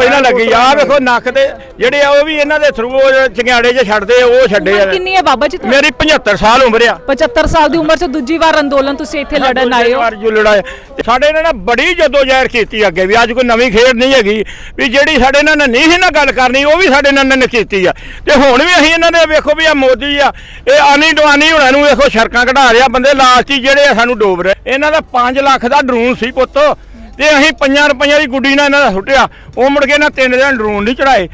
ਪਹਿਲਾਂ ਲੱਗੀ ਆ ਵੇਖੋ ਨੱਕ ਤੇ ਜਿਹੜੇ ਆ ਉਹ ਵੀ ਇਹਨਾਂ ਦੇ ਥਰੂ ਚੰਗਿਆੜੇ 'ਚ ਛੱਡਦੇ ਉਹ ਛੱਡੇ ਆ। ਕਿੰਨੀ ਹੈ ਬਾਬਾ ਜੀ ਮੇਰੀ 75 ਸਾਲ ਉਮਰ ਆ। 75 ਸਾਲ ਦੀ ਉਮਰ 'ਚ ਦੂਜੀ ਵਾਰ ਅੰਦੋਲਨ ਤੁਸੀਂ ਇੱਥੇ ਲੜਨ ਆਏ ਹੋ। ਵਾਰ ਜੋ ਲੜਾਇਆ ਸਾਡੇ ਇਹਨਾਂ ਨੇ ਬੜੀ ਜਦੋਂ ਜ਼ਾਹਿਰ ਕੀਤੀ ਅੱਗੇ ਵੀ ਅੱਜ ਕੋਈ ਨਵੀਂ ਖੇਡ ਨਹੀਂ ਹੈਗੀ ਵੀ ਜਿਹੜੀ ਸਾਡੇ ਨਾਲ ਨਹੀਂ ਸੀ ਨਾ ਗੱਲ ਕਰਨੀ ਉਹ ਵੀ ਸਾਡੇ ਨਾਲ ਨੇ ਕੀਤੀ ਆ। ਤੇ ਹੁਣ ਵੀ ਅਸੀਂ ਇਹਨਾਂ ਦੇ ਵੇਖੋ ਵੀ ਆ ਮੋਦੀ ਆ ਇਹ ਆਨੀ ਦਵਾਨੀ ਹੁਣਾਂ ਨੂੰ ਵੇਖੋ ਸੜਕਾਂ ਕਢਾ ਰਿਹਾ ਬੰਦੇ ਲਾਲਚੀ ਜਿਹੜੇ ਆ ਸਾਨੂੰ ਡੋਬ ਰਹੇ। ਇਹਨਾਂ ਦਾ 5 ਲੱਖ ਦਾ ਡਰੋਨ ਸੀ ਪੁੱਤ। ਤੇ ਅਸੀਂ 5 ਰੁਪਈਆਂ ਦੀ ਗੁੱਡੀ ਨਾਲ ਇਹਨਾਂ ਦਾ ਸੁੱਟਿਆ। ਉਹ ਮੁੜ ਕੇ ਇਹਨਾਂ ਤਿੰਨ ਦਿਨ ਡਰੋਨ ਨਹੀਂ ਚੜਾਏ।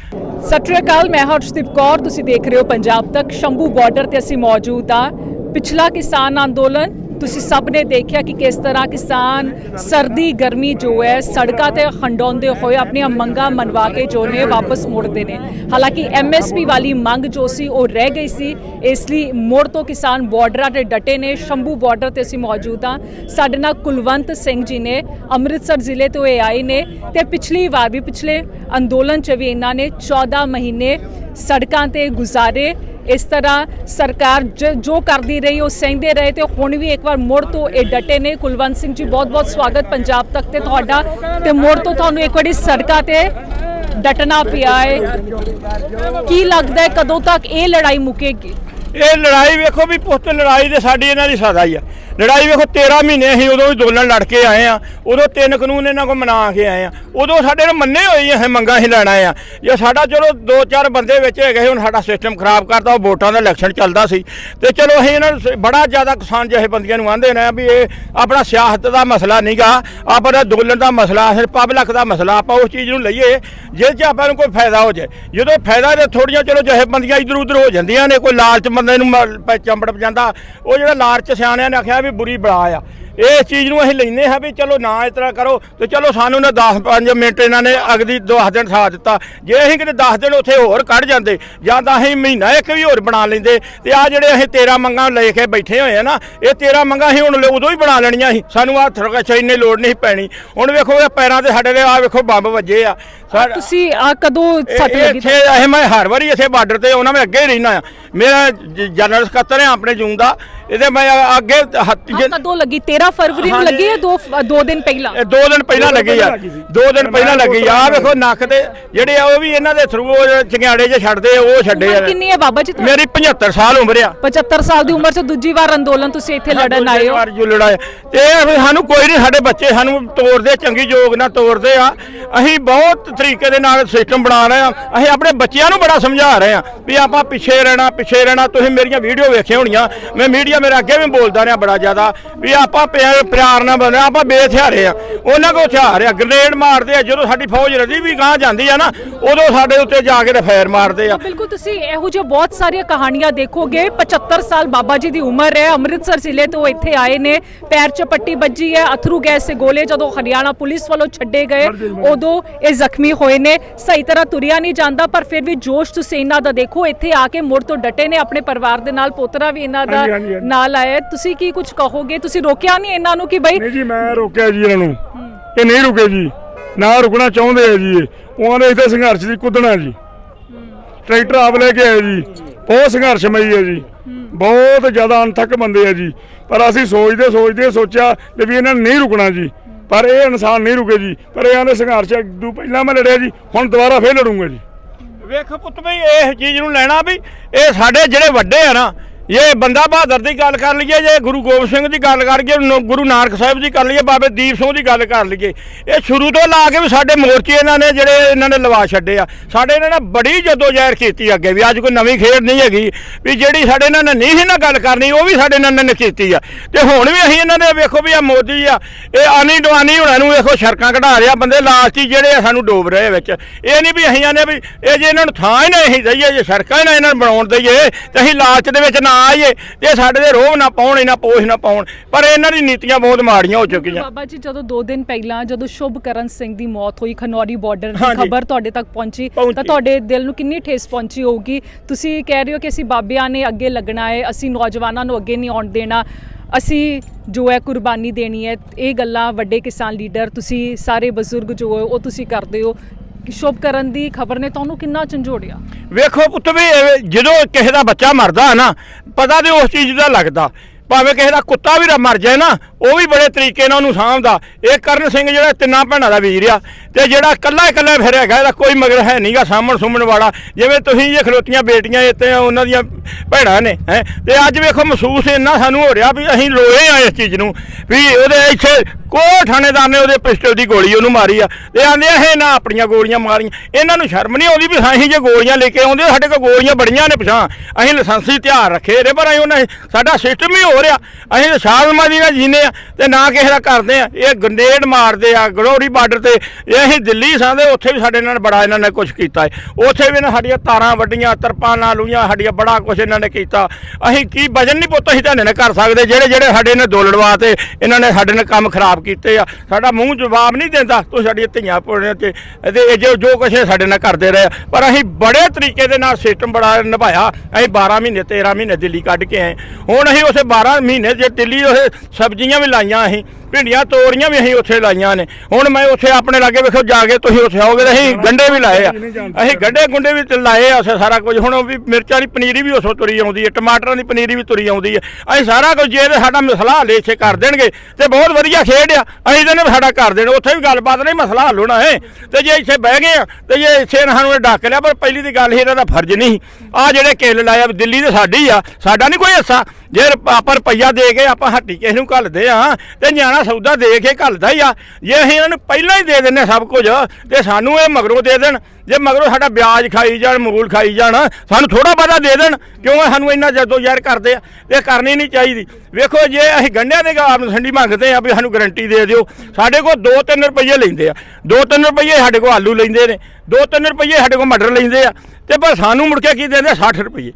ਸਤਿ ਸ਼੍ਰੀ ਅਕਾਲ, ਮੈਂ ਹਰਸ਼ਦੀਪ ਕੌਰ। ਤੁਸੀਂ ਦੇਖ ਰਹੇ ਹੋ ਪੰਜਾਬ ਤੱਕ ਸ਼ੰਭੂ ਬਾਰਡਰ ਤੇ ਅਸੀਂ ਮੌਜੂਦ ਆ ਪਿਛਲਾ ਕਿਸਾਨ ਅੰਦੋਲਨ ਤੁਸੀਂ ਸਭ ਨੇ ਦੇਖਿਆ ਕਿ ਕਿਸ ਤਰ੍ਹਾਂ ਕਿਸਾਨ ਸਰਦੀ, ਗਰਮੀ ਜੋ ਹੈ, ਸੜਕਾਂ ਤੇ ਖੰਡਾਉਂਦੇ ਹੋਏ ਆਪਣੀਆਂ ਮੰਗਾਂ ਮਨਵਾ ਕੇ ਜੋ ਨੇ ਵਾਪਸ ਮੁੜਦੇ ਨੇ। ਹਾਲਾਂਕਿ ਐਮਐਸਪੀ ਵਾਲੀ ਮੰਗ ਜੋ ਸੀ, ਉਹ ਰਹਿ ਗਈ ਸੀ। ਇਸ ਲਈ ਮੁੜ ਤੋਂ ਕਿਸਾਨ ਬਾਰਡਰਾਂ ਤੇ ਡਟੇ ਨੇ। ਸ਼ੰਭੂ ਬਾਰਡਰ ਤੇ ਅਸੀਂ ਮੌਜੂਦ ਆ ਸਾਡੇ ਨਾਲ ਕੁਲਵੰਤ ਸਿੰਘ ਜੀ ਨੇ, ਅੰਮ੍ਰਿਤਸਰ ਜ਼ਿਲ੍ਹੇ ਤੋਂ ਇਹ ਆਏ ਨੇ ਤੇ ਪਿਛਲੀ ਵਾਰ ਵੀ ਪਿਛਲੇ ਅੰਦੋਲਨ ਚ ਵੀ ਇਹਨਾਂ ਨੇ 14 ਮਹੀਨੇ ਸੜਕਾਂ ਤੇ ਗੁਜ਼ਾਰੇ। ਇਸ ਤਰ੍ਹਾਂ ਸਰਕਾਰ ਜੋ ਕਰਦੀ ਰਹੀ, ਉਹ ਸਹਿੰਦੇ ਰਹੇ ਤੇ ਹੁਣ ਵੀ ਇੱਕ ਵਾਰ ਮੁੜ ਤੋਂ ਇਹ ਡਟੇ ਨੇ। ਕੁਲਵੰਤ ਸਿੰਘ ਜੀ ਬਹੁਤ ਬਹੁਤ ਸਵਾਗਤ ਪੰਜਾਬ ਤੱਕ ਤੇ ਤੁਹਾਡਾ। ਤੇ ਮੁੜ ਤੋਂ ਤੁਹਾਨੂੰ ਇੱਕ ਵਾਰੀ ਸੜਕਾਂ ਤੇ ਡਟਣਾ ਪਿਆ ਹੈ ਕੀ ਲੱਗਦਾ ਹੈ ਕਦੋਂ ਤੱਕ ਇਹ ਲੜਾਈ ਮੁਕੇਗੀ? ਇਹ ਲੜਾਈ ਵੇਖੋ ਵੀ ਪੁੱਤ, ਲੜਾਈ ਤੇ ਸਾਡੀ ਇਹਨਾਂ ਦੀ ਸਦਾ ਹੀ ਆ। ਲੜਾਈ ਵੇਖੋ 13 ਮਹੀਨੇ ਅਸੀਂ ਉਦੋਂ ਅੰਦੋਲਨ ਲੜ ਕੇ ਆਏ ਆ। ਉਦੋਂ ਤਿੰਨ ਕਾਨੂੰਨ ਇਹਨਾਂ ਕੋ ਮਨਾ ਕੇ ਆਏ ਆ। ਉਦੋਂ ਸਾਡੇ ਨੂੰ ਮੰਨੇ ਹੋਈ ਇਹ ਮੰਗਾਂ ਹੀ ਲੈਣਾ ਆ। ਜੇ ਸਾਡਾ ਚਲੋ ਦੋ ਚਾਰ ਬੰਦੇ ਵਿੱਚ ਹੈਗੇ ਹੁਣ ਸਾਡਾ ਸਿਸਟਮ ਖਰਾਬ ਕਰਤਾ, ਉਹ ਵੋਟਾਂ ਦਾ ਇਲੈਕਸ਼ਨ ਚੱਲਦਾ ਸੀ। ਤੇ ਚਲੋ ਅਸੀਂ ਇਹਨਾਂ ਨੂੰ ਬੜਾ ਜ਼ਿਆਦਾ ਕਿਸਾਨ ਜਿਹੇ ਬੰਦੀਆਂ ਨੂੰ ਆਂਦੇ ਨੇ ਵੀ ਇਹ ਆਪਣਾ ਸਿਆਸਤ ਦਾ ਮਸਲਾ ਨਹੀਂਗਾ ਆਪਣਾ ਅੰਦੋਲਨ ਦਾ ਮਸਲਾ ਸਿਰ ਪਬਲਿਕ ਦਾ ਮਸਲਾ, ਆਪਾਂ ਉਸ ਚੀਜ਼ ਨੂੰ ਲਈਏ, ਜਿਹਦੇ ਚ ਆਪਾਂ ਨੂੰ ਕੋਈ ਫਾਇਦਾ ਹੋ ਜਾਏ ਜਦੋਂ ਫਾਇਦਾ ਤੇ ਥੋੜੀਆਂ ਚਲੋ ਜਿਹੇ ਬੰਦੀਆਂ ਇਧਰ ਉਧਰ ਹੋ ਜਾਂਦੀਆਂ ਨੇ, ਕੋਈ ਲਾਲਚ ਬੰਦੇ ਨੂੰ ਮ- ਪੈ- ਚੰਬੜ ਜਾਂਦਾ ਉਹ ਜਿਹੜਾ ਲਾਲਚ ਸਿਆਣਿਆਂ ਨੇ ਆਖਿਆ ਵੀ ਬੁਰੀ ਬਲਾ ਆ। ਇਸ ਚੀਜ਼ ਨੂੰ ਅਸੀਂ ਲੈਨੇ ਹਾਂ ਵੀ ਚਲੋ ਨਾ ਇਸ ਤਰ੍ਹਾਂ ਕਰੋ ਤੇ ਚਲੋ ਸਾਨੂੰ ਨਾ 10 5 ਮਿੰਟ ਇਹਨਾਂ ਨੇ ਅਗਦੀ 10 ਦਿਨ ਸਾਥ ਦਿੱਤਾ। ਜੇ ਅਸੀਂ ਕਿਤੇ 10 ਦਿਨ ਉੱਥੇ ਹੋਰ ਕੱਢ ਜਾਂਦੇ ਜਾਂ ਤਾਂ ਅਸੀਂ ਮਹੀਨਾ ਇੱਕ ਵੀ ਹੋਰ ਬਣਾ ਲੈਂਦੇ ਤੇ ਆ ਜਿਹੜੇ ਅਸੀਂ 13 ਮੰਗਾਂ ਲੈ ਕੇ ਬੈਠੇ ਹੋਏ ਆ ਨਾ ਇਹ 13 ਮੰਗਾਂ ਅਸੀਂ ਹੁਣ ਉਦੋਂ ਹੀ ਬਣਾ ਲੈਣੀਆਂ ਸੀ। ਸਾਨੂੰ ਆ ਥਰਕਾ ਇੰਨੀ ਲੋੜ ਨਹੀਂ ਪੈਣੀ। ਹੁਣ ਵੇਖੋ ਇਹ ਪੈਰਾਂ ਤੇ ਸਾਡੇ ਦੇ ਆ ਵੇਖੋ ਬੰਬ ਵੱਜੇ ਆ। ਤੁਸੀਂ ਆ ਕਦੋਂ ਸੱਟ ਲੱਗੀ ਇੱਥੇ ਇਹ ਮੈਂ ਹਰ ਵਾਰੀ ਇੱਥੇ ਬਾਰਡਰ ਤੇ ਉਹਨਾਂ ਮੈਂ ਅੱਗੇ ਹੀ ਰਹਿਣਾ ਆ। ਮੇਰਾ ਜਨਰਲ ਸਕੱਤਰ ਹੈ ਆਪਣੇ ਜੂਨ ਦਾ। ਇਹਦੇ ਮੈਂ ਅੱਗੇ ਕਦੋਂ ਲੱਗੀ? 13 ਫਰਵਰੀ ਨੂੰ। ਲੱਗੀ ਹੈ ਦੋ ਦੋ ਦਿਨ ਪਹਿਲਾਂ? ਇਹ ਦੋ ਦਿਨ ਪਹਿਲਾਂ ਲੱਗੀ ਆ। ਦੋ ਦਿਨ ਪਹਿਲਾਂ ਲੱਗੀ ਆ। ਆਹ ਵੇਖੋ ਨੱਕ ਤੇ ਜਿਹੜੇ ਆ ਉਹ ਵੀ ਇਹਨਾਂ ਦੇ ਥਰੂ ਚੰਗਿਆੜੇ 'ਚ ਛੱਡਦੇ ਆ ਉਹ ਛੱਡੇ ਉਮਰ ਆ। ਕਿੰਨੀ ਹੈ ਬਾਬਾ ਜੀ ਤੁਹਾਡੀ? ਮੇਰੀ 75 ਸਾਲ ਉਮਰ ਆ। 75 ਸਾਲ ਦੀ ਉਮਰ 'ਚ ਦੂਜੀ ਵਾਰ ਅੰਦੋਲਨ ਤੁਸੀਂ ਇੱਥੇ ਲੜਨ ਆਏ ਹੋ। ਵਾਰ ਜੋ ਲੜਾਇਆ ਤੇ ਇਹ ਵੀ ਸਾਨੂੰ ਕੋਈ ਨਹੀਂ ਸਾਡੇ ਬੱਚੇ ਸਾਨੂੰ ਤੋੜਦੇ ਚੰਗੀ ਯੋਗ ਨਾਲ ਤੋੜਦੇ ਆ। ਅਸੀਂ ਬਹੁਤ ਤਰੀਕੇ ਦੇ ਨਾਲ ਸਿਸਟਮ ਬਣਾ ਰਹੇ ਆ। ਅਸੀਂ ਆਪਣੇ ਬੱਚਿਆਂ ਨੂੰ ਬੜਾ ਸਮਝਾ ਰਹੇ ਆ ਵੀ ਆਪਾਂ ਪਿੱਛੇ ਰਹਿਣਾ ਪਿੱਛੇ ਰਹਿਣਾ। ਤੁਸੀਂ ਮੇਰੀਆਂ ਵੀਡੀਓ ਵੇਖੀਆਂ ਹੋਣੀਆਂ। ਮੈਂ ਮੀਡੀਆ ਮੇਰੇ ਅੱਗੇ ਵੀ ਬੋਲਦਾ ਰਿਹਾ ਬੜਾ ਜ਼ਿਆਦਾ ਵੀ ਆਪਾਂ ਪਿਆਰ ਪਿਆਰ ਨਾਲ ਬੰਦੇ ਆਪਾਂ ਬੇਹਥਿਆਰੇ ਆ। ਉਹਨਾਂ ਕੋਲ ਹਥਿਆਰ ਆ ਗ੍ਰਨੇਡ ਮਾਰਦੇ ਆ ਜਦੋਂ ਸਾਡੀ ਫੌਜ ਰਦੀ ਵੀ ਗਾਂ ਜਾਂਦੀ ਆ ਨਾ ਉਦੋਂ ਸਾਡੇ ਉੱਤੇ ਜਾ ਕੇ ਤੇ ਫਾਇਰ ਮਾਰਦੇ ਆ। ਬਿਲਕੁਲ ਤੁਸੀਂ ਇਹੋ ਜਿਹੇ ਬਹੁਤ ਸਾਰੀਆਂ ਕਹਾਣੀਆਂ ਦੇਖੋਗੇ। 75 ਸਾਲ ਬਾਬਾ ਜੀ ਦੀ ਉਮਰ ਹੈ ਅੰਮ੍ਰਿਤਸਰ ਜ਼ਿਲ੍ਹੇ ਤੋਂ ਇੱਥੇ ਆਏ ਨੇ। ਪੈਰ 'ਚ ਪੱਟੀ ਵੱਜੀ ਹੈ ਅਥਰੂ ਗੈਸ ਦੇ ਗੋਲੇ ਜਦੋਂ ਹਰਿਆਣਾ ਪੁਲਿਸ ਵੱਲੋਂ ਛੱਡੇ ਗਏ। ਉਦੋਂ ਇਹ ਜ਼ਖਮੀ ਹੋਏ ਨੇ। ਸਹੀ ਤਰ੍ਹਾਂ ਤੁਰਿਆ ਨਹੀਂ ਜਾਂਦਾ ਪਰ ਫਿਰ ਵੀ ਜੋਸ਼ ਤੁਸੀਂ ਇਹਨਾਂ ਦਾ ਦੇਖੋ। ਇੱਥੇ ਆ ਕੇ ਮੁੜ ਤੋਂ ਡਟੇ ਨੇ ਆਪਣੇ ਪਰਿਵਾਰ ਦੇ ਨਾਲ ਪੋਤਰਾ ਵੀ ਇਹਨਾਂ ਦਾ ਹਾਂਜੀ, ਹਾਂਜੀ, ਹਾਂਜੀ। ਨਾਲ ਆਇਆ ਹੈ। ਤੁਸੀਂ ਕੀ ਕੁਝ ਕਹੋਗੇ? ਤੁਸੀਂ ਰੋਕਿਆ ਨਹੀਂ ਇਹਨਾਂ ਨੂੰ ਕਿ ਬਈ ਨਹੀਂ ਜੀ ਮੈਂ ਰੋਕਿਆ ਜੀ ਇਹਨਾਂ ਨੂੰ। ਇਹ ਨਹੀਂ ਰੁਕੇ ਜੀ। ਨਾ ਰੁਕਣਾ ਚਾਹੁੰਦੇ ਆ ਜੀ ਇਹ। ਉਹਨਾਂ ਨੇ ਇੱਥੇ ਸੰਘਰਸ਼ ਦੀ ਕੁੱਦਣਾ ਜੀ। ਟਰੈਕਟਰ ਆਪ ਲੈ ਕੇ ਆਏ ਜੀ। ਬਹੁਤ ਸੰਘਰਸ਼ਮਈ ਹੈ ਜੀ। ਬਹੁਤ ਜ਼ਿਆਦਾ ਅਣਥੱਕ ਬੰਦੇ ਆ ਜੀ। ਪਰ ਅਸੀਂ ਸੋਚਦੇ ਸੋਚਦੇ ਸੋਚਿਆ ਕਿ ਵੀ ਇਹਨਾਂ ਨੇ ਨਹੀਂ ਰੁਕਣਾ ਜੀ। ਪਰ ਇਹ ਇਨਸਾਨ ਨਹੀਂ ਰੁਕੇ ਜੀ। ਪਰ ਇਹਨਾਂ ਦੇ ਸੰਘਰਸ਼ ਦੂ ਪਹਿਲਾਂ ਮੈਂ ਲੜਿਆ ਜੀ ਹੁਣ ਦੁਬਾਰਾ ਫੇਰ ਲੜੂੰਗਾ ਜੀ। ਵੇਖੋ ਪੁੱਤ ਬਈ ਇਹ ਚੀਜ਼ ਨੂੰ ਲੈਣਾ ਵੀ ਇਹ ਸਾਡੇ ਜਿਹੜੇ ਵੱਡੇ ਆ ਨਾ ਇਹ ਬੰਦਾ ਬਹਾਦਰ ਦੀ ਗੱਲ ਕਰ ਲਈਏ, ਜੇ ਗੁਰੂ ਗੋਬਿੰਦ ਸਿੰਘ ਦੀ ਗੱਲ ਕਰ ਲਈਏ ਨ- ਗੁਰੂ ਨਾਨਕ ਸਾਹਿਬ ਦੀ ਕਰ ਲਈਏ, ਬਾਬੇ ਦੀਪ ਸਿੰਘ ਦੀ ਗੱਲ ਕਰ ਲਈਏ, ਇਹ ਸ਼ੁਰੂ ਤੋਂ ਲਾ ਕੇ ਵੀ ਸਾਡੇ ਮੋਰਚੇ ਇਹਨਾਂ ਨੇ ਜਿਹੜੇ ਇਹਨਾਂ ਨੇ ਲਵਾ ਛੱਡੇ ਆ, ਸਾਡੇ ਇਹਨਾਂ ਨੇ ਬੜੀ ਜਦੋਂ ਜ਼ਹਿਰ ਕੀਤੀ ਅੱਗੇ ਵੀ, ਅੱਜ ਕੋਈ ਨਵੀਂ ਖੇਡ ਨਹੀਂ ਹੈਗੀ, ਵੀ ਜਿਹੜੀ ਸਾਡੇ ਇਹਨਾਂ ਨੇ ਨਹੀਂ ਸੀ ਨਾ ਗੱਲ ਕਰਨੀ, ਉਹ ਵੀ ਸਾਡੇ ਇਹਨਾਂ ਨੇ ਕੀਤੀ ਆ। ਤੇ ਹੁਣ ਵੀ ਅਸੀਂ ਇਹਨਾਂ ਦੇ ਵੇਖੋ ਵੀ ਆ ਮੋਦੀ ਆ, ਇਹ ਆਨੀ ਦਵਾਨੀ ਹੁਣਾਂ ਨੂੰ ਵੇਖੋ ਸੜਕਾਂ ਕਢਾ ਰਿਹਾ, ਬੰਦੇ ਲਾਲਚੀ ਜਿਹੜੇ ਆ ਸਾਨੂੰ ਡੋਬ ਰਹੇ ਵਿੱਚ। ਇਹ ਨਹੀਂ ਵੀ ਅਸੀਂ ਆਨੇ ਵੀ ਇਹ ਜੇ ਇਹਨਾਂ ਨੂੰ ਥਾਂ ਹੀ ਨਹੀਂ ਦਈਏ, ਜੇ ਸੜਕਾਂ ਹੀ ਨਾ ਇਹਨਾਂ ਨੂੰ ਬਣਾਉਣ ਦਈਏ, ਤੇ ਅਸੀਂ ਲਾਲਚ ਦੇ ਵਿੱਚ ਨਾ ਆਈਏ ਤੇ ਇਹ ਸਾਡੇ ਦੇ ਰੋਹ ਨਾ ਪਾਉਣ ਇਹਨਾਂ ਪੋਸ਼ ਨਾ ਪਾਉਣ। ਪਰ ਇਹਨਾਂ ਦੀ ਨੀਤੀਆਂ ਬਹੁਤ ਮਾੜੀਆਂ ਹੋ ਚੁੱਕੀਆਂ। ਬਾਬਾ ਜੀ ਜਦੋਂ 2 ਦਿਨ ਪਹਿਲਾਂ ਜਦੋਂ ਸ਼ੁਭਕਰਨ ਸਿੰਘ ਦੀ ਮੌਤ ਹੋਈ ਖਨੌਰੀ ਬਾਰਡਰ ਦੀ। ਖਬਰ ਤੁਹਾਡੇ ਤੱਕ ਪਹੁੰਚੀ ਪਹੁੰਚੀ। ਤਾਂ ਤੁਹਾਡੇ ਦਿਲ ਨੂੰ ਕਿੰਨੀ ਠੇਸ ਪਹੁੰਚੀ ਹੋਊਗੀ? ਤੁਸੀਂ ਕਹਿ ਰਹੇ ਹੋ ਕਿ ਅਸੀਂ ਬਾਬਿਆਂ ਨੇ ਅੱਗੇ ਲੱਗਣਾ ਹੈ ਅਸੀਂ ਨੌਜਵਾਨਾਂ ਨੂੰ ਅੱਗੇ ਨਹੀਂ ਆਉਣ ਦੇਣਾ। ਅਸੀਂ ਜੋ ਹੈ ਕੁਰਬਾਨੀ ਦੇਣੀ ਹੈ ਇਹ ਗੱਲਾਂ ਵੱਡੇ ਕਿਸਾਨ ਲੀਡਰ ਤੁਸੀਂ ਸਾਰੇ ਬਜ਼ੁਰਗ ਜੋ ਹੋ ਉਹ ਤੁਸੀਂ ਕਰਦੇ ਹੋ। ਸ਼ੁਭ ਕਰਨ ਦੀ ਖਬਰ ਨੇ ਤੁਹਾਨੂੰ ਕਿੰਨਾ ਝੰਜੋੜਿਆ? ਵੇਖੋ ਪੁੱਤ ਵੀ, ਇਹ ਜਦੋਂ ਕਿਸੇ ਦਾ ਬੱਚਾ ਮਰਦਾ ਹੈ ਨਾ, ਪਤਾ ਤੇ ਉਸ ਚੀਜ਼ ਦਾ ਲੱਗਦਾ। ਭਾਵੇਂ ਕਿਸੇ ਦਾ ਕੁੱਤਾ ਵੀ ਮਰ ਜਾਏ ਨਾ, ਉਹ ਵੀ ਬੜੇ ਤਰੀਕੇ ਨਾਲ ਉਹਨੂੰ ਸਾਂਭਦਾ। ਇਹ ਕਰਨ ਸਿੰਘ ਜਿਹੜਾ ਤਿੰਨਾਂ ਭੈਣਾਂ ਦਾ ਵੀਰ ਆ। ਤੇ ਜਿਹੜਾ ਇਕੱਲਾ ਇਕੱਲਾ ਫਿਰ ਹੈਗਾ, ਇਹਦਾ ਕੋਈ ਮਗਰ ਹੈ ਨਹੀਂਗਾ ਸਾਹਮਣ ਸੁਮਣ ਵਾਲਾ। ਜਿਵੇਂ ਤੁਸੀਂ ਇਹ ਖਲੋਤੀਆਂ ਬੇਟੀਆਂ ਇੱਥੇ ਉਹਨਾਂ ਦੀਆਂ ਭੈਣਾਂ ਨੇ, ਹੈ। ਤੇ ਅੱਜ ਵੇਖੋ ਮਹਿਸੂਸ ਇੰਨਾ ਸਾਨੂੰ ਹੋ ਰਿਹਾ ਵੀ ਅਸੀਂ ਲੋਏ ਆ ਇਸ ਚੀਜ਼ ਨੂੰ, ਵੀ ਉਹਦੇ ਇੱਥੇ ਕੋ ਥਾਣੇਦਾਰ ਨੇ ਉਹਦੇ ਪਿਸਟਲ ਦੀ ਗੋਲੀ ਉਹਨੂੰ ਮਾਰੀ ਆ। ਤੇ ਆਂਦੇ ਆ, ਇਹ ਨਾ ਆਪਣੀਆਂ ਗੋਲੀਆਂ ਮਾਰੀਆਂ। ਇਹਨਾਂ ਨੂੰ ਸ਼ਰਮ ਨਹੀਂ ਆਉਂਦੀ ਵੀ ਅਸੀਂ ਜੇ ਗੋਲੀਆਂ ਲੈ ਕੇ ਆਉਂਦੇ ਸਾਡੇ ਕੋਲ ਗੋਲੀਆਂ ਬੜੀਆਂ ਨੇ ਪਛਾਂ ਅਸੀਂ ਲਾਇਸੈਂਸੀ ਤਿਆਰ ਰੱਖੇ ਇਹਦੇ ਪਰ ਅਸੀਂ ਉਹਨਾਂ ਸਾਡਾ ਸਿਸਟਮ ਹੀ ਹੋ ਰਿਹਾ ਅਸੀਂ ਤਾਂ ਸ਼ਾਲਮਾਦੀ ਨਾਲ ਜੀਨੇ ਆ, ਤੇ ਨਾ ਕਿਸੇ ਦਾ ਕਰਦੇ ਆ। ਇਹ ਗ੍ਰਨੇਡ ਮਾਰਦੇ ਆ ਗਲੋਰੀ ਬਾਰਡਰ ਤੇ, ਇਹ ਅਸੀਂ ਦਿੱਲੀ ਸਾਂ ਦੇ ਉੱਥੇ ਵੀ ਸਾਡੇ ਨਾਲ ਬੜਾ ਇਹਨਾਂ ਨੇ ਕੁਝ ਕੀਤਾ ਹੈ ਉੱਥੇ ਵੀ ਇਹਨਾਂ ਸਾਡੀਆਂ ਤਾਰਾਂ ਵੱਡੀਆਂ, ਤਰਪਾਲਾਂ ਲੂਈਆਂ, ਸਾਡੀਆਂ ਬੜਾ ਕੁਝ ਇਹਨਾਂ ਨੇ ਕੀਤਾ। ਅਸੀਂ ਕੀ ਵਜਨ ਨਹੀਂ ਪੁੱਤ ਅਸੀਂ ਤੁਹਾਡੇ ਨਾਲ ਕਰ ਸਕਦੇ, ਜਿਹੜੇ ਜਿਹੜੇ ਸਾਡੇ ਨੇ ਦੋਲੜਵਾ ਤੇ ਇਹਨਾਂ ਨੇ ਸਾਡੇ ਨਾਲ ਕੰਮ ਖਰਾਬ ਕੀਤੇ ਆ। ਸਾਡਾ ਮੂੰਹ ਜਵਾਬ ਨਹੀਂ ਦਿੰਦਾ, ਤੂੰ ਸਾਡੀਆਂ ਧੀਆਂ ਪੁੱਣੇ ਤੇ ਤੇ ਜੋ ਜੋ ਕੁਛ ਸਾਡੇ ਨਾਲ ਕਰਦੇ ਰਹੇ ਆ। ਪਰ ਅਸੀਂ ਬੜੇ ਤਰੀਕੇ ਦੇ ਨਾਲ ਸਿਸਟਮ ਬੜਾ ਨਿਭਾਇਆ। ਅਸੀਂ 12 ਮਹੀਨੇ 13 ਮਹੀਨੇ ਦਿੱਲੀ ਕੱਢ ਕੇ ਆਏ। ਹੁਣ ਅਸੀਂ ਉਸੇ 12 ਮਹੀਨੇ ਜੇ ਦਿੱਲੀ ਉਹ ਸਬਜ਼ੀਆਂ ਵੀ ਲਾਈਆਂ ਅਸੀਂ। ਭਿੰਡੀਆਂ ਤੋਰੀਆਂ ਵੀ ਅਸੀਂ ਉੱਥੇ ਲਾਈਆਂ ਨੇ। ਹੁਣ ਮੈਂ ਉੱਥੇ ਆਪਣੇ ਲਾਗੇ ਵੇਖੋ ਜਾ ਕੇ ਤੁਸੀਂ ਉੱਥੇ ਆਓਗੇ ਤਾਂ ਅਸੀਂ ਗੰਡੇ ਵੀ ਲਾਏ ਆ। ਅਸੀਂ ਗੰਡੇ ਗੁੰਡੇ ਵੀ ਲਾਏ ਆ ਉੱਥੇ ਸਾਰਾ ਕੁਝ। ਹੁਣ ਵੀ ਮਿਰਚਾਂ ਦੀ ਪਨੀਰੀ ਵੀ ਉਸੋਂ ਤੁਰੀ ਆਉਂਦੀ ਹੈ, ਟਮਾਟਰਾਂ ਦੀ ਪਨੀਰੀ ਵੀ ਤੁਰੀ ਆਉਂਦੀ ਹੈ। ਅਸੀਂ ਸਾਰਾ ਕੁਝ ਜੇ ਤੇ ਸਾਡਾ ਮਸਲਾ ਹੱਲ ਇੱਥੇ ਕਰ ਦੇਣਗੇ ਤੇ ਬਹੁਤ ਵਧੀਆ ਖੇਡ ਆ। ਅਸੀਂ ਤਾਂ ਸਾਡਾ ਕਰ ਦੇਣ। ਉੱਥੇ ਵੀ ਗੱਲਬਾਤ ਨਹੀਂ, ਮਸਲਾ ਹੱਲ ਹੋਣਾ ਹੈ। ਤੇ ਜੇ ਇੱਥੇ ਬਹਿ ਗਏ ਆ, ਤੇ ਜੇ ਇੱਥੇ ਸਾਨੂੰ ਇਹ ਡੱਕ ਲਿਆ, ਪਰ ਪਹਿਲੀ ਦੀ ਗੱਲ ਹੀ ਇਹਨਾਂ ਦਾ ਫਰਜ਼ ਨਹੀਂ। ਆ ਜਿਹੜੇ ਕਿੱਲ ਲਾਇਆ ਵੀ ਦਿੱਲੀ ਤੇ ਸਾਡੀ ਆ। ਸਾਡਾ ਨਹੀਂ ਕੋਈ ਹਿੱਸਾ। ਜੇ ਆਪਾਂ ਰੁਪਈਆ ਦੇ ਕੇ ਆਪਾਂ ਹੱਟੀ ਕਿਸੇ ਨੂੰ ਘੱਲਦੇ ਆ, ਤੇ ਨਿਆਣਾ ਸੌਦਾ ਦੇ ਕੇ ਘੱਲਦਾ ਹੀ ਆ। ਜੇ ਅਸੀਂ ਇਹਨਾਂ ਨੂੰ ਪਹਿਲਾਂ ਹੀ ਦੇ ਦਿੰਨੇ ਸਭ ਕੁਝ, ਤੇ ਸਾਨੂੰ ਇਹ ਮਗਰੋਂ ਦੇ ਦੇਣ। ਜੇ ਮਗਰੋਂ ਸਾਡਾ ਵਿਆਜ ਖਾਈ ਜਾਣ, ਮੂਲ ਖਾਈ ਜਾਣ, ਸਾਨੂੰ ਥੋੜਾ ਬਹੁਤਾ ਦੇ ਦੇਣ। ਕਿਉਂ ਸਾਨੂੰ ਇੰਨਾ ਜਦੋਂ ਯਾਰ ਕਰਦੇ ਆ? ਇਹ ਕਰਨੀ ਨਹੀਂ ਚਾਹੀਦੀ। ਵੇਖੋ ਜੇ ਅਸੀਂ ਗੰਢਿਆਂ ਦੇ ਆਪ ਨੂੰ ਸੰਡੀ ਮੰਗਦੇ ਆ ਵੀ ਸਾਨੂੰ ਗਾਰੰਟੀ ਦੇ ਦਿਓ, ਸਾਡੇ ਕੋਲ 2-3 ਰੁਪਏ ਲੈਂਦੇ ਆ। 2-3 ਰੁਪਏ ਸਾਡੇ ਕੋਲ ਆਲੂ ਲੈਂਦੇ ਨੇ 2-3 ਰੁਪਏ ਸਾਡੇ ਕੋਲ ਮਟਰ ਲੈਂਦੇ ਆ। ਤੇ ਪਰ ਸਾਨੂੰ ਮੁੜ ਕੇ ਕੀ ਦਿੰਦੇ 60 ਰੁਪਏ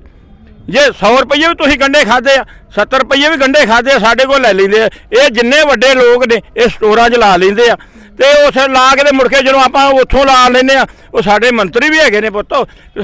ਜੇ 100 ਰੁਪਏ ਵੀ ਤੁਸੀਂ ਗੰਡੇ ਖਾਦੇ ਆ 70 ਰੁਪਏ ਵੀ ਗੰਡੇ ਖਾਦੇ ਆ, ਸਾਡੇ ਕੋਲ ਲੈ ਲੈਂਦੇ ਆ। ਇਹ ਜਿੰਨੇ ਵੱਡੇ ਲੋਕ ਨੇ, ਇਹ ਸਟੋਰਾਂ 'ਚ ਲਾ ਲੈਂਦੇ ਆ। ਤੇ ਉਸ ਲਾ ਕੇ ਤੇ ਮੁੜ ਕੇ ਜਦੋਂ ਆਪਾਂ ਉੱਥੋਂ ਲਾ ਲੈਂਦੇ ਆ ਉਹ ਸਾਡੇ ਮੰਤਰੀ ਵੀ ਹੈਗੇ ਨੇ ਪੁੱਤ,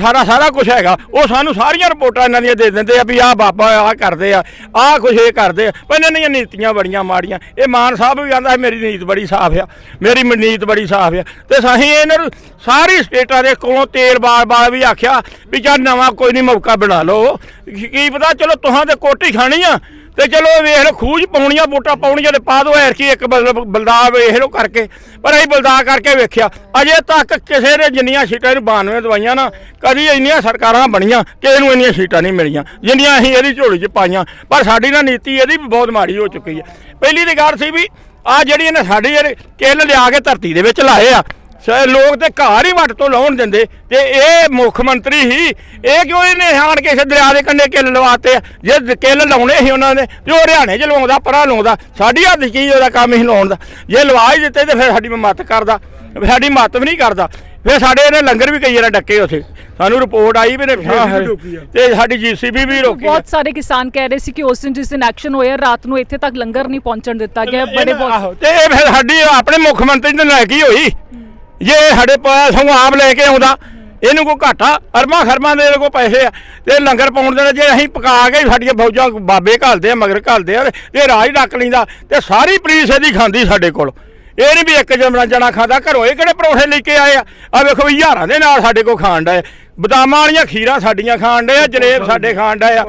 ਸਾਰਾ ਸਾਰਾ ਕੁਝ ਹੈਗਾ। ਉਹ ਸਾਨੂੰ ਸਾਰੀਆਂ ਰਿਪੋਰਟਾਂ ਇਹਨਾਂ ਦੀਆਂ ਦੇ ਦਿੰਦੇ ਆ ਵੀ ਆਹ ਬਾਬਾ ਆਹ ਕਰਦੇ ਆ, ਆਹ ਕੁਝ ਇਹ ਕਰਦੇ ਆ। ਪਰ ਇਹਨਾਂ ਦੀਆਂ ਨੀਤੀਆਂ ਬੜੀਆਂ ਮਾੜੀਆਂ। ਇਹ ਮਾਨ ਸਾਹਿਬ ਵੀ ਕਹਿੰਦਾ ਮੇਰੀ ਨੀਤ ਬੜੀ ਸਾਫ਼ ਆ, ਮੇਰੀ ਨੀਤ ਬੜੀ ਸਾਫ਼ ਆ। ਤੇ ਸਾਹੀਂ ਇਹਨਾਂ ਨੂੰ ਸਾਰੀ ਸਟੇਟਾਂ ਦੇ ਕੋਲੋਂ ਤੇਲ ਬਾਰ-ਬਾਰ ਵੀ ਆਖਿਆ ਵੀ ਚੱਲ ਨਵਾਂ ਕੋਈ ਨਹੀਂ ਮੌਕਾ ਬਣਾ ਲਓ। ਕੀ ਕੀ ਪਤਾ, ਚਲੋ ਤੁਹਾਂ ਤੇ ਕੋਟੀ ਖਾਣੀ ਆ ਤੇ ਚਲੋ ਵੇਖ ਲਓ, ਖੂਜ ਪਾਉਣੀਆਂ, ਵੋਟਾਂ ਪਾਉਣੀਆਂ ਤੇ ਪਾ ਦੋ ਐਰ ਕੀ ਇੱਕ ਬਲ- ਬਲਦਾ ਵੇਖ ਲਓ ਕਰਕੇ। ਪਰ ਅਸੀਂ ਬਲਦਾ ਕਰਕੇ ਵੇਖਿਆ, ਅਜੇ ਤੱਕ ਕਿਸੇ ਨੇ ਜਿੰਨੀਆਂ ਸੀਟਾਂ ਨੂੰ 92 ਦਵਾਈਆਂ ਨਾ, ਕਦੀ ਇੰਨੀਆਂ ਸਰਕਾਰਾਂ ਬਣੀਆਂ ਕਿਸੇ ਨੂੰ ਇੰਨੀਆਂ ਸੀਟਾਂ ਨਹੀਂ ਮਿਲੀਆਂ, ਜਿੰਨੀਆਂ ਅਸੀਂ ਇਹਦੀ ਝੋਲੀ 'ਚ ਪਾਈਆਂ। ਪਰ ਸਾਡੀ ਨਾ ਨੀਤੀ ਇਹਦੀ ਵੀ ਬਹੁਤ ਮਾੜੀ ਹੋ ਚੁੱਕੀ ਹੈ। ਪਹਿਲੀ ਦੀ ਗੱਲ ਸੀ ਵੀ ਆ ਜਿਹੜੀ ਇਹਨੇ ਸਾਡੇ ਜਿਹੜੇ ਕਿੱਲ ਲਿਆ ਕੇ ਧਰਤੀ ਦੇ ਵਿੱਚ ਲਾਏ ਆ ਸ- ਲੋਕ ਤੇ ਘਰ ਹੀ ਵੱਟ ਤੋਂ ਲਾਉਣ ਦਿੰਦੇ ਤੇ ਇਹ ਮੁੱਖ ਮੰਤਰੀ ਹੀ ਇਹ ਕਿਉਂ ਇਹਨੇ ਆਣ ਕੇ ਇਸ ਦਰਿਆ ਦੇ ਕੰਢੇ ਕਿੱਲ ਲਵਾਤੇ ਆ? ਜੇ ਦ- ਕਿੱਲ ਲਾਉਣੇ ਸੀ ਉਹਨਾਂ ਨੇ ਤੇ ਉਹ ਹਰਿਆਣੇ ਚ ਲਵਾਉਂਦਾ ਪਰਾਂ ਲਾਉਂਦਾ ਸਾਡੀ ਹੱਥ 'ਚ ਕੀ ਉਹਦਾ ਕੰਮ ਹੀ ਲਾਉਣ ਦਾ ਜੇ ਲਵਾ ਹੀ ਦਿੱਤੇ ਤੇ ਫਿਰ ਸਾਡੀ ਮੱਤ ਕਰਦਾ ਸਾਡੀ ਮੱਤ ਵੀ ਨਹੀਂ ਕਰਦਾ ਫਿਰ ਸਾਡੇ ਇਹਨੇ ਲੰਗਰ ਵੀ ਕਈ ਵਾਰ ਡੱਕੇ ਉੱਥੇ ਸਾਨੂੰ ਰਿਪੋਰਟ ਆਈ ਵੀ ਨੇ। ਤੇ ਸਾਡੀ ਜੀਸੀਬੀ ਵੀ ਰੋਕੀ। ਬਹੁਤ ਸਾਰੇ ਕਿਸਾਨ ਕਹਿ ਰਹੇ ਸੀ ਕਿ ਉਸ ਦਿਨ ਜਿਸ ਦਿਨ ਐਕਸ਼ਨ ਹੋਇਆ ਰਾਤ ਨੂੰ ਇੱਥੇ ਤੱਕ ਲੰਗਰ ਨਹੀਂ ਪਹੁੰਚਣ ਦਿੱਤਾ ਗਿਆ ਬੜੇ ਬਹੁਤ ਤੇ ਇਹ ਫਿਰ ਸਾਡੀ ਆਪਣੇ ਮੁੱਖ ਮੰਤਰੀ ਨੇ ਲੈ ਕੇ ਹੋਈ ਜੇ ਸਾਡੇ ਪੈਸੋਂ ਆਪ ਲੈ ਕੇ ਆਉਂਦਾ, ਇਹਨੂੰ ਕੋਈ ਘਾਟਾ? ਅਰਮਾ ਖਰਮਾ ਦੇ ਕੋ ਪੈਸੇ ਆ। ਤੇ ਲੰਗਰ ਪਾਉਣ ਦੇ ਜੇ ਅਸੀਂ ਪਕਾ ਕੇ ਸਾਡੀਆਂ ਫੌਜਾਂ ਬਾਬੇ ਘਾਲਦੇ ਆ, ਮਗਰ ਘਾਲਦੇ ਆ, ਤੇ ਰਾਜ ਡੱਕ ਲੈਂਦਾ, ਤੇ ਸਾਰੀ ਪੁਲਿਸ ਇਹਦੀ ਖਾਂਦੀ ਸਾਡੇ ਕੋਲ। ਇਹ ਨਹੀਂ ਵੀ ਇੱਕ ਜਮਣਾ ਜਣਾ ਖਾਂਦਾ, ਘਰੋਂ ਇਹ ਕਿਹੜੇ ਪਰੌਂਠੇ ਲੈ ਕੇ ਆਏ ਆ? ਆ ਵੇਖੋ ਵੀ ਹਜ਼ਾਰਾਂ ਦੇ ਨਾਲ ਸਾਡੇ ਕੋਲ ਖਾਣ ਡਏ। ਬਦਾਮਾਂ ਵਾਲੀਆਂ ਖੀਰਾਂ ਸਾਡੀਆਂ ਖਾਣ ਡਏ ਆ, ਜਲੇਬ ਸਾਡੇ ਖਾਣ ਡਏ ਆ।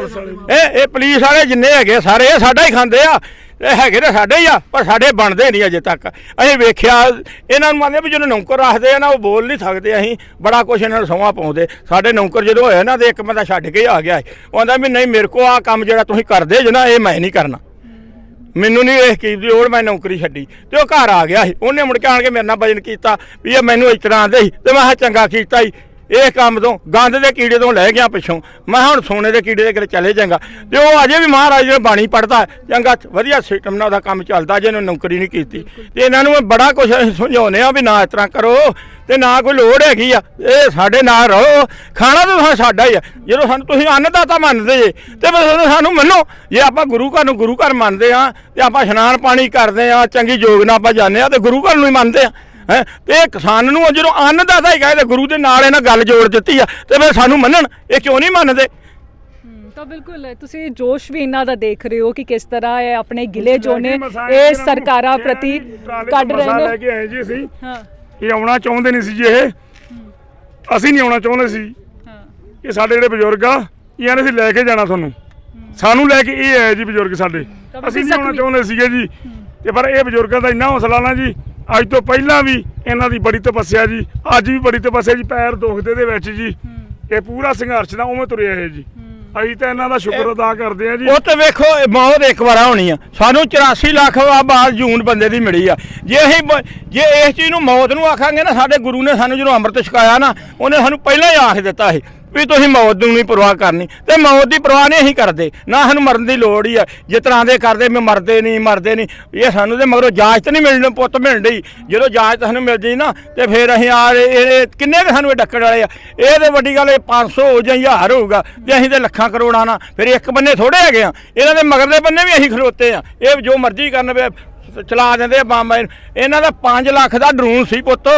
ਇਹ ਇਹ ਪੁਲਿਸ ਵਾਲੇ ਜਿੰਨੇ ਹੈਗੇ ਸਾਰੇ ਇਹ ਸਾਡਾ ਹੀ ਖਾਂਦੇ ਆ। ਇਹ ਹੈਗੇ ਤਾਂ ਸਾਡੇ ਹੀ ਆ, ਪਰ ਸਾਡੇ ਬਣਦੇ ਨਹੀਂ ਅਜੇ ਤੱਕ। ਅਸੀਂ ਵੇਖਿਆ, ਇਹਨਾਂ ਨੂੰ ਮੰਨਦੇ ਵੀ ਜਦੋਂ ਨੌਕਰ ਰੱਖਦੇ ਆ ਨਾ, ਉਹ ਬੋਲ ਨਹੀਂ ਸਕਦੇ ਅਸੀਂ, ਬੜਾ ਕੁਝ ਇਹਨਾਂ ਨੂੰ ਸੌਂਹਾਂ ਪਾਉਂਦੇ। ਸਾਡੇ ਨੌਕਰ ਜਦੋਂ ਹੋਇਆ ਨਾ, ਤੇ ਇੱਕ ਬੰਦਾ ਛੱਡ ਕੇ ਹੀ ਆ ਗਿਆ। ਸੀ। ਉਹ ਆਂਦਾ ਵੀ ਨਹੀਂ, ਮੇਰੇ ਕੋ ਆ ਕੰਮ ਜਿਹੜਾ ਤੁਸੀਂ ਕਰਦੇ ਜੇ ਨਾ, ਇਹ ਮੈਂ ਨਹੀਂ ਕਰਨਾ। ਮੈਨੂੰ ਨਹੀਂ ਇਹ ਕੀ ਦੀ ਲੋੜ, ਮੈਂ ਨੌਕਰੀ ਛੱਡੀ। ਤੇ ਉਹ ਘਰ ਆ ਗਿਆ ਸੀ। ਉਹਨੇ ਮੁੜ ਕੇ ਆਣ ਕੇ ਮੇਰੇ ਨਾਲ ਵਜਨ ਕੀਤਾ, ਵੀ ਇਹ ਮੈਨੂੰ ਇਸ ਤਰ੍ਹਾਂ ਆਂਦੇ ਸੀ। ਤੇ ਮੈਂ ਕਿਹਾ ਚੰਗਾ ਕੀਤਾ ਹੀ ਇਹ ਕੰਮ ਤੋਂ ਗੰਦ ਦੇ ਕੀੜੇ ਤੋਂ ਲੈ ਗਿਆ ਪਿੱਛੋਂ। ਮੈਂ ਕਿਹਾ ਹੁਣ ਸੋਨੇ ਦੇ ਕੀੜੇ ਦੇ ਕਿਤੇ ਚਲੇ ਜਾਂਗਾ ਤੇ ਉਹ ਅਜੇ ਵੀ ਮਹਾਰਾਜ ਨੇ ਬਾਣੀ ਪੜਦਾ ਚੰਗਾ, ਵਧੀਆ ਸਿਸਟਮ ਨਾਲ ਉਹਦਾ ਕੰਮ ਚੱਲਦਾ ਜੇ ਇਹਨੂੰ ਨੌਕਰੀ ਨਹੀਂ ਕੀਤੀ। ਤੇ ਇਹਨਾਂ ਨੂੰ ਮੈਂ ਬੜਾ ਕੁਝ ਅਸੀਂ ਸਮਝਾਉਂਦੇ ਆ ਵੀ ਨਾ ਇਸ ਤਰ੍ਹਾਂ ਕਰੋ ਤੇ ਨਾ ਕੋਈ ਲੋੜ ਹੈਗੀ ਆ। ਇਹ ਸਾਡੇ ਨਾਲ ਰਹੋ। ਖਾਣਾ ਤਾਂ ਤੁਹਾਨੂੰ ਸਾਡਾ ਹੀ ਆ। ਜਦੋਂ ਸਾਨੂੰ ਤੁਸੀਂ ਅੰਨਦਾਤਾ ਮੰਨਦੇ ਜੇ, ਤੇ ਫਿਰ ਸਾਨੂੰ- ਮੰਨੋ। ਜੇ ਆਪਾਂ ਗੁਰੂ ਘਰ ਨੂੰ ਗੁਰੂ ਘਰ ਮੰਨਦੇ ਆ ਤੇ ਆਪਾਂ ਇਸ਼ਨਾਨ ਪਾਣੀ ਕਰਦੇ ਆ ਚੰਗੀ ਜੋਗ ਨਾਲ ਆਪਾਂ ਜਾਂਦੇ ਆ ਤੇ ਗੁਰੂ ਘਰ ਨੂੰ ਹੀ ਮੰਨਦੇ ਆ ਹੈ? ਤੇ ਇਹ ਕਿਸਾਨ ਨੂੰ ਜਦੋਂ ਅੰਨਦਾਤਾ ਹੀ ਕਹੇ ਤੇ ਗੁਰੂ ਦੇ ਨਾਲ ਇਹਨਾਂ ਗੱਲ ਜੋੜ ਦਿੱਤੀ ਆ ਤੇ ਫਿਰ ਸਾਨੂੰ ਮੰਨਣ ਇਹ ਕਿਉਂ ਨਹੀਂ ਮੰਨਦੇ? ਤਾਂ ਬਿਲਕੁਲ ਤੁਸੀਂ ਜੋਸ਼ ਵੀ ਇਹਨਾਂ ਦਾ ਦੇਖ ਰਹੇ ਹੋ ਕਿ ਕਿਸ ਤਰ੍ਹਾਂ ਇਹ ਆਪਣੇ ਗਿਲੇ ਜੋ ਨੇ ਮਸਾਂ ਇਹ ਨੂੰ ਸਰਕਾਰਾਂ ਪ੍ਰਤੀ ਕੱਢ ਰਹੇ ਮਸਾਂ ਲੈ ਨੇ ਕੇ ਆਏ ਜੀ ਅਸੀਂ। ਹਾਂ। ਇਹ ਆਉਣਾ ਚਾਹੁੰਦੇ ਨਹੀਂ ਸੀ ਜੀ ਇਹ। ਅਸੀਂ ਨਹੀਂ ਆਉਣਾ ਚਾਹੁੰਦੇ ਸੀ। ਹਾਂ। ਇਹ ਸਾਡੇ ਜਿਹੜੇ ਬਜ਼ੁਰਗ ਆ ਇਹਨਾਂ ਨੇ ਅਸੀਂ ਲੈ ਕੇ ਜਾਣਾ ਤੁਹਾਨੂੰ। ਸਾਨੂੰ ਲੈ ਕੇ ਇਹ ਆਏ ਜੀ ਬਜ਼ੁਰਗ ਸਾਡੇ। ਅਸੀਂ ਨਹੀਂ ਆਉਣਾ ਚਾਹੁੰਦੇ ਸੀਗੇ ਜੀ। ਤੇ ਪਰ ਇਹ ਬਜ਼ੁਰਗਾਂ ਦਾ ਇੰਨਾ ਹੌਸਲਾ ਨਾ ਜੀ ਅੱਜ ਤੋਂ ਪਹਿਲਾਂ ਵੀ ਇਹਨਾਂ ਦੀ ਬੜੀ ਤਪੱਸਿਆ ਜੀ। ਅੱਜ ਵੀ ਬੜੀ ਤਪੱਸਿਆ ਜੀ ਪੈਰ ਦੁਖਦੇ ਦੇ ਵਿੱਚ ਜੀ। ਇਹ ਪੂਰਾ ਸੰਘਰਸ਼ ਦਾ ਉਵੇਂ ਤੁਰਿਆ ਇਹ ਜੀ। ਅਸੀਂ ਤਾਂ ਇਹਨਾਂ ਦਾ ਸ਼ੁਕਰ ਅਦਾ ਕਰਦੇ ਆ ਜੀ। ਉਹ ਤੇ ਵੇਖੋ ਇਹ ਮੌਤ ਇੱਕ ਵਾਰ ਹੋਣੀ ਆ। ਸਾਨੂੰ 84 ਲੱਖ ਆਬਾਦ ਜੂਨ ਬੰਦੇ ਦੀ ਮਿਲੀ ਆ। ਜੇ ਅਸੀਂ ਜੇ ਇਸ ਚੀਜ਼ ਨੂੰ ਮੌਤ ਨੂੰ ਆਖਾਂਗੇ ਨਾ ਸਾਡੇ ਗੁਰੂ ਨੇ ਸਾਨੂੰ ਜਦੋਂ ਅੰਮ੍ਰਿਤ ਛਕਾਇਆ ਨਾ ਉਹਨੇ ਸਾਨੂੰ ਪਹਿਲਾਂ ਹੀ ਆਖ ਦਿੱਤਾ ਸੀ। ਵੀ ਤੁਸੀਂ ਮੌਤ ਨੂੰ ਨਹੀਂ ਪਰਵਾਹ ਕਰਨੀ। ਤੇ ਮੌਤ ਦੀ ਪਰਵਾਹ ਨਹੀਂ ਅਸੀਂ ਕਰਦੇ। ਨਾ ਸਾਨੂੰ ਮਰਨ ਦੀ ਲੋੜ ਹੀ ਆ। ਜਿਸ ਤਰ੍ਹਾਂ ਦੇ ਕਰਦੇ ਮੈਂ ਮਰਦੇ ਨਹੀਂ ਮਰਦੇ ਨਹੀਂ। ਇਹ ਸਾਨੂੰ ਤੇ ਮਗਰੋਂ ਇਜਾਜ਼ਤ ਨਹੀਂ ਮਿਲਣੀ, ਪੁੱਤ ਮਿਲਣ ਡਈ। ਜਦੋਂ ਇਜਾਜ਼ਤ ਸਾਨੂੰ ਮਿਲ ਜਾਈ ਨਾ, ਤੇ ਫਿਰ ਅਸੀਂ ਆ ਇਹ ਕਿੰਨੇ ਕੁ ਸਾਨੂੰ ਇਹ ਡੱਕਣ ਵਾਲੇ ਆ? ਇਹ ਤੇ ਵੱਡੀ ਗੱਲ, ਇਹ 500 ਹੋ ਜਾਂ 1000 ਹੋਊਗਾ, ਤੇ ਅਸੀਂ ਤੇ ਲੱਖਾਂ ਕਰੋੜਾਂ ਨਾ ਫਿਰ ਇੱਕ ਬੰਨੇ ਥੋੜੇ ਹੈਗੇ ਆ। ਇਹਨਾਂ ਦੇ ਮਗਰਲੇ ਬੰਨੇ ਵੀ ਅਸੀਂ ਖਲੋਤੇ ਆ। ਇਹ ਜੋ ਮਰਜ਼ੀ ਕਰਨ ਵੇ, ਚਲਾ ਦਿੰਦੇ ਆ ਬੰਬ। ਇਹਨਾਂ ਦਾ 5 ਲੱਖ ਦਾ ਡਰੋਨ ਸੀ ਪੁੱਤ।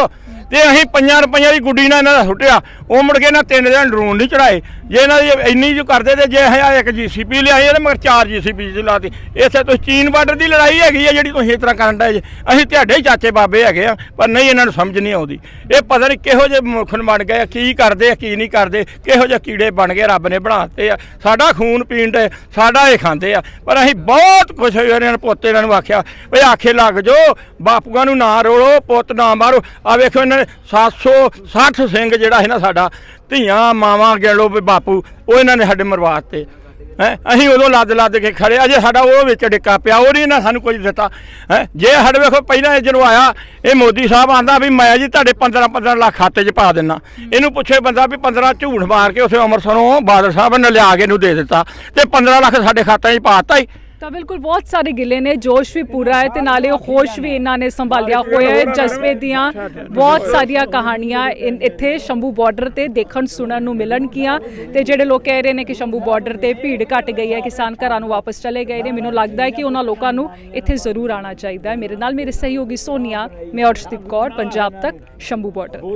ਤੇ ਅਸੀਂ ਪੰਜਾਂ ਰੁਪਈਆਂ ਦੀ ਗੁੱਡੀ ਨਾਲ ਇਹਨਾਂ ਦਾ ਸੁੱਟਿਆ। ਉਹ ਮੁੜ ਕੇ ਇਹਨਾਂ ਤਿੰਨ ਦਿਨ ਡਰੋਨ ਨਹੀਂ ਚੜਾਏ। ਜੇ ਇਹਨਾਂ ਦੀ ਇੰਨੀ ਜੋ ਕਰਦੇ ਤੇ ਜੇ ਅਸੀਂ ਇੱਕ ਜੀਸੀਪੀ ਲਿਆਏ ਇਹਦੇ ਮਗਰ ਚਾਰ ਜੀਸੀਪੀ ਲਾਤੀ ਇੱਥੇ ਤੁਸੀਂ ਚੀਨ ਬਾਰਡਰ ਦੀ ਲੜਾਈ ਹੈਗੀ ਆ ਜਿਹੜੀ ਤੁਸੀਂ ਇਸ ਤਰ੍ਹਾਂ ਕਰਨ ਡਏ ਜੇ। ਅਸੀਂ ਤੁਹਾਡੇ ਹੀ ਚਾਚੇ ਬਾਬੇ ਹੈਗੇ ਆ, ਪਰ ਨਹੀਂ ਇਹਨਾਂ ਨੂੰ ਸਮਝ ਨਹੀਂ ਆਉਂਦੀ। ਇਹ ਪਤਾ ਨਹੀਂ ਕਿਹੋ ਜਿਹੇ ਮੁਖਨ ਬਣ ਗਏ ਕੀ ਕਰਦੇ ਕੀ ਨਹੀਂ ਕਰਦੇ। ਕਿਹੋ ਜਿਹੇ ਕੀੜੇ ਬਣ ਗਏ ਰੱਬ ਨੇ ਬਣਾਤੇ ਆ। ਸਾਡਾ ਖੂਨ ਪੀਣ ਦੇ ਸਾਡਾ ਇਹ ਖਾਂਦੇ ਆ। ਪਰ ਅਸੀਂ ਬਹੁਤ ਖੁਸ਼ ਹੋਏ ਇਹਨਾਂ ਨੇ ਪੋਤੇ ਇਹਨਾਂ ਨੂੰ ਆਖਿਆ, ਵੀ ਆਖੇ ਲੱਗ ਜੋ, ਬਾਪੂਆਂ ਨੂੰ ਨਾ ਰੋਲੋ, ਪੁੱਤ ਨਾ ਮਾਰੋ। ਆ ਵੇਖੋ ਇਹਨਾਂ ਨੇ 760 ਸਿੰਘ ਜਿਹੜਾ ਹੈ ਨਾ ਸਾਡਾ ਧੀਆਂ, ਮਾਵਾਂ ਗਿਣ ਲਓ ਵੀ ਬਾਪੂ, ਉਹ ਇਹਨਾਂ ਨੇ ਸਾਡੇ ਮਰਵਾਤੇ ਹੈ? ਅਸੀਂ ਉਦੋਂ ਲੱਦ ਲੱਦ ਕੇ ਖੜੇ ਅਜੇ ਸਾਡਾ ਉਹ ਵਿੱਚ ਡਿੱਕਾ ਪਿਆ, ਉਹ ਨਹੀਂ ਨਾ ਸਾਨੂੰ ਕੁਝ ਦਿੱਤਾ। ਹੈ? ਜੇ ਸਾਡੇ ਵੇਖੋ ਪਹਿਲਾਂ ਇਹ ਜਦੋਂ ਆਇਆ, ਇਹ ਮੋਦੀ ਸਾਹਿਬ ਆਂਦਾ ਵੀ ਮੈਂ ਜੀ ਤੁਹਾਡੇ 15 15 ਲੱਖ ਖਾਤੇ 'ਚ ਪਾ ਦਿੰਨਾ। ਇਹਨੂੰ ਪੁੱਛੇ ਬੰਦਾ ਵੀ 15 ਝੂਠ ਮਾਰ ਕੇ ਉਸੇ ਅੰਮ੍ਰਿਤਸਰੋਂ ਬਾਦਲ ਸਾਹਿਬ ਨੇ ਲਿਆ ਕੇ ਇਹਨੂੰ ਦੇ ਦਿੱਤਾ ਤੇ 15 ਲੱਖ ਸਾਡੇ ਖਾਤੇ 'ਚ ਪਾਤਾ ਹੀ। ਤਾਂ ਬਿਲਕੁਲ ਬਹੁਤ ਸਾਰੇ ਗਿਲੇ ਨੇ, ਜੋਸ਼ ਵੀ ਪੂਰਾ ਹੈ ਤੇ ਨਾਲੇ ਉਹ ਖੁਸ਼ ਵੀ ਇਹਨਾਂ ਨੇ ਸੰਭਾਲਿਆ ਹੋਇਆ ਹੈ। ਜਜ਼ਬੇ ਦੀਆਂ ਬਹੁਤ ਸਾਰੀਆਂ ਕਹਾਣੀਆਂ ਇਨ- ਇੱਥੇ ਸ਼ੰਭੂ ਬਾਰਡਰ ਤੇ ਦੇਖਣ ਸੁਣਨ ਨੂੰ ਮਿਲਣਗੀਆਂ ਤੇ ਜਿਹੜੇ ਲੋਕ ਕਹਿ ਰਹੇ ਨੇ ਕਿ ਸ਼ੰਭੂ ਬਾਰਡਰ ਤੇ ਭੀੜ ਘਟ ਗਈ ਹੈ, ਕਿਸਾਨ ਘਰਾਂ ਨੂੰ ਵਾਪਸ ਚਲੇ ਗਏ ਨੇ। ਮੈਨੂੰ ਲੱਗਦਾ ਹੈ ਕਿ ਉਹਨਾਂ ਲੋਕਾਂ ਨੂੰ ਇੱਥੇ ਜ਼ਰੂਰ ਆਉਣਾ ਚਾਹੀਦਾ ਹੈ। ਮੇਰੇ ਨਾਲ ਮੇਰੇ ਸਹਿਯੋਗੀ ਸੋਨੀਆ, ਮੈਂ ਅਰਸ਼ਦੀਪ ਕੌਰ, ਪੰਜਾਬ ਤੱਕ, ਸ਼ੰਭੂ ਬਾਰਡਰ